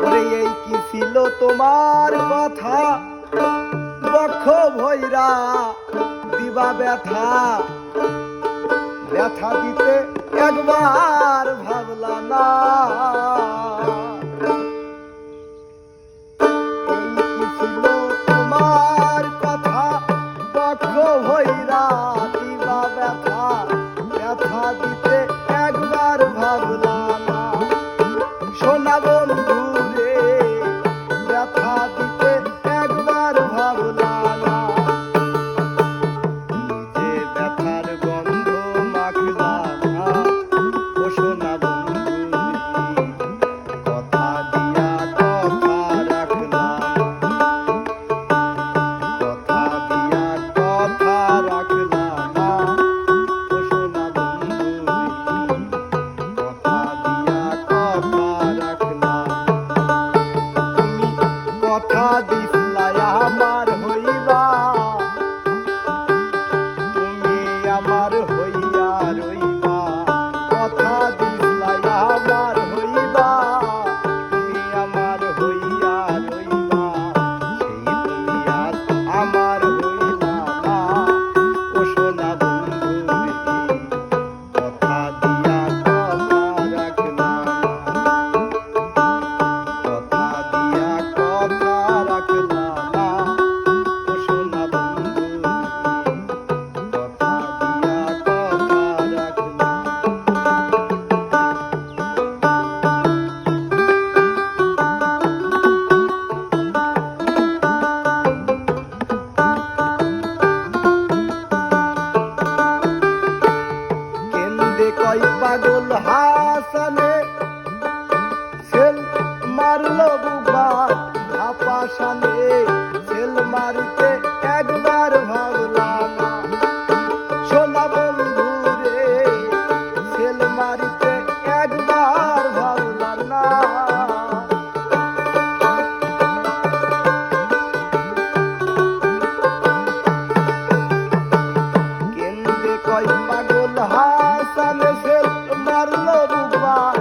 রে এই কি ছিল তোমার কথা? বক্ষ ভৈরা দিবা ব্যথা। ব্যথা দিতে একবার ভাবলা না। ভৈরা দিবা ব্যথা। ব্যথা দিতে একবার ভাবলা হাসানে সেল মারল বুবা ধাপাশানে 是吧